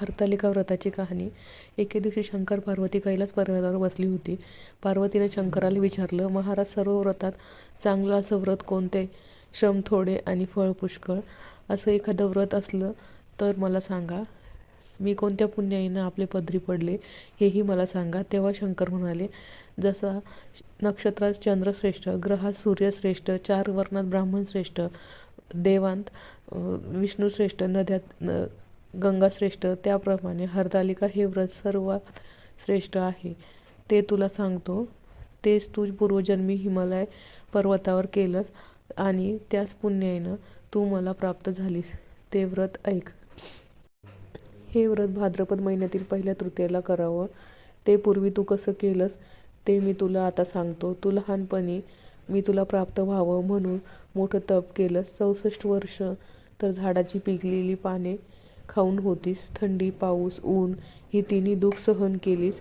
हरतालिका व्रताची कहाणी. एके दिवशी शंकर पार्वती कैलास पर्वतावर बसली होती. पार्वतीने शंकराला विचारलं महाराज सर्व व्रतात चांगलं असं व्रत कोणते? श्रम थोडे आणि फळ पुष्कळ. असं एखादं व्रत असलं तर मला सांगा. मी कोणत्या पुण्याईनं आपले पदरी पडले हेही मला सांगा. तेव्हा शंकर म्हणाले जसा नक्षत्रात चंद्रश्रेष्ठ ग्रहात सूर्यश्रेष्ठ चार वर्णात ब्राह्मण श्रेष्ठ देवांत विष्णूश्रेष्ठ नद्यात न गंगाश्रेष्ठ त्याप्रमाणे हरतालिका हे व्रत सर्वात श्रेष्ठ आहे. ते तुला सांगतो. तेच तू पूर्वजन्मी हिमालय पर्वतावर केलंस आणि त्याच पुण्याईनं तू मला प्राप्त झालीस. ते व्रत ऐक. हे व्रत भाद्रपद महिन्यातील पहिल्या तृतीयेला करावं. ते पूर्वी तू कसं केलंस ते मी तुला आता सांगतो. तू लहानपणी मी तुला प्राप्त व्हावं म्हणून मोठं तप केलंस चौसष्ट वर्ष तर झाडाची पिकलेली पाने खाऊन होतीस. थंडी पाऊस ऊन ही तिन्ही दुःख सहन केलीस.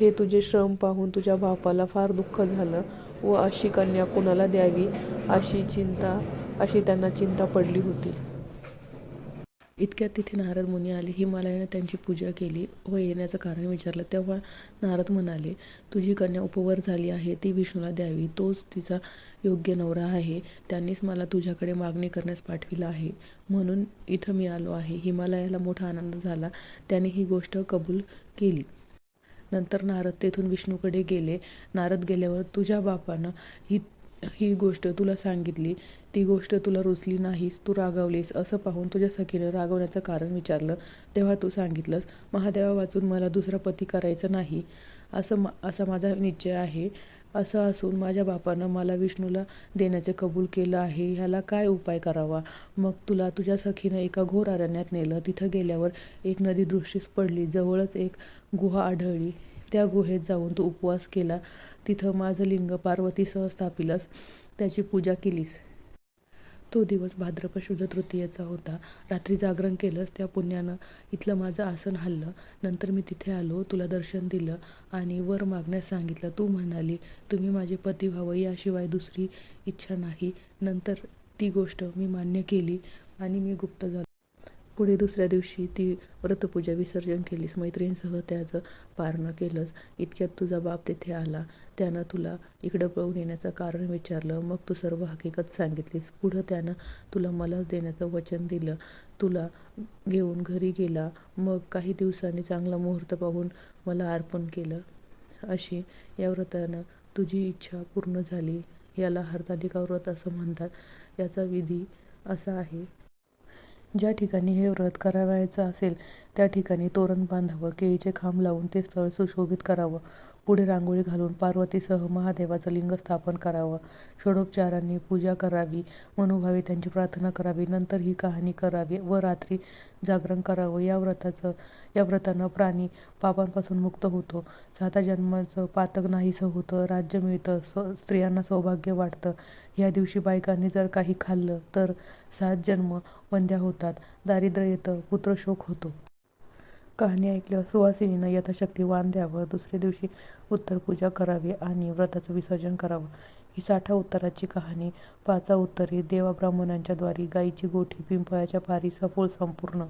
हे तुझे श्रम पाहून तुझ्या बापाला फार दुःख झालं व अशी कन्या कुणाला द्यावी अशी चिंता अशी त्यांना चिंता पडली होती. इतक्यात तिथे नारद मुनी आले हिमालयाने त्यांची पूजा केली व येण्याचं कारण विचारलं. तेव्हा नारद म्हणाले तुझी कन्या उपवर झाली आहे ती विष्णूला द्यावी. तोच तिचा योग्य नवरा आहे. त्यांनीच मला तुझ्याकडे मागणी करण्यास पाठविला आहे. म्हणून इथं मी आलो आहे. हिमालयाला मोठा आनंद झाला. त्याने ही गोष्ट कबूल केली. नंतर नारद तेथून विष्णूकडे गेले. नारद गेल्यावर तुझ्या बापानं ही ही गोष्ट तुला सांगितली ती गोष्ट तुला रुचली नाहीस तू रागावलीस असं पाहून तुझ्या सखीनं रागवण्याचं कारण विचारलं तेव्हा तू सांगितलंस महादेवा वाचून मला दुसरा पती करायचं नाही असं मा असा माझा निश्चय आहे. असं असून माझ्या बापानं मला विष्णूला देण्याचे कबूल केलं आहे ह्याला काय उपाय करावा? मग तुला तुझ्या सखीनं एका घोर अरण्यात नेलं तिथं गेल्यावर एक नदी दृष्टीस पडली जवळच एक गुहा आढळली. त्या गुहेत जाऊन तू उपवास केला तिथं माझं लिंग पार्वतीसह स्थापिलस त्याची पूजा केलीस. तो दिवस भाद्रपद शुद्ध तृतीयेचा होता. रात्री जागरण केलंस त्या पुण्यानं इथलं माझं आसन हल्लं नंतर मी तिथे आलो तुला दर्शन दिलं आणि वर मागण्यास सांगितलं. तू म्हणाली तुम्ही माझे पती व्हावं याशिवाय दुसरी इच्छा नाही. नंतर ती गोष्ट मी मान्य केली आणि मी गुप्त झालो. पुढे दुसऱ्या दिवशी ती व्रतपूजा विसर्जन केलीस मैत्रिणींसह त्याचं पारणं केलंस. इतक्यात तुझा बाप तेथे आला. त्यानं तुला इकडं पळून येण्याचं कारण विचारलं. मग तू सर्व हकीकत सांगितलीस. पुढं त्यानं तुला मलाच देण्याचं वचन दिलं. तुला घेऊन घरी गेला. मग काही दिवसांनी चांगला मुहूर्त पाहून मला अर्पण केलं. अशी या व्रतानं तुझी इच्छा पूर्ण झाली. याला हरतालिका व्रत असं म्हणतात. याचा विधी असा आहे. ज्या ठिकाणी हे व्रत करावयाचं असेल त्या ठिकाणी तोरण बांधावं केळीचे खांब लावून ते स्थळ सुशोभित करावं. पुढे रांगोळी घालून पार्वतीसह महादेवाचं लिंग स्थापन करावं. षडोपचारांनी पूजा करावी मनोभावे त्यांची प्रार्थना करावी नंतर ही कहाणी करावी व रात्री जागरण करावं. या व्रताचं या व्रतानं प्राणी पापांपासून मुक्त होतो. साता जन्माचं पातक नाहीसं होतं. राज्य मिळतं. स स्त्रियांना सौभाग्य वाटतं. या दिवशी बायकांनी जर काही खाल्लं तर सात जन्म वंद्या होतात. दारिद्र्य येतं. पुत्रशोक होतो. कहाणी ऐकल्यावर सुवासिनीनं यथाशक्ती वाण द्यावं दुसऱ्या दिवशी उत्तर पूजा करावी आणि व्रताचं विसर्जन करावं. ही साठा उत्तराची कहाणी. पाचा उत्तरे देवा ब्राह्मणांच्या द्वारी गाईची गोठी पिंपळाच्या पारी सफोळ संपूर्ण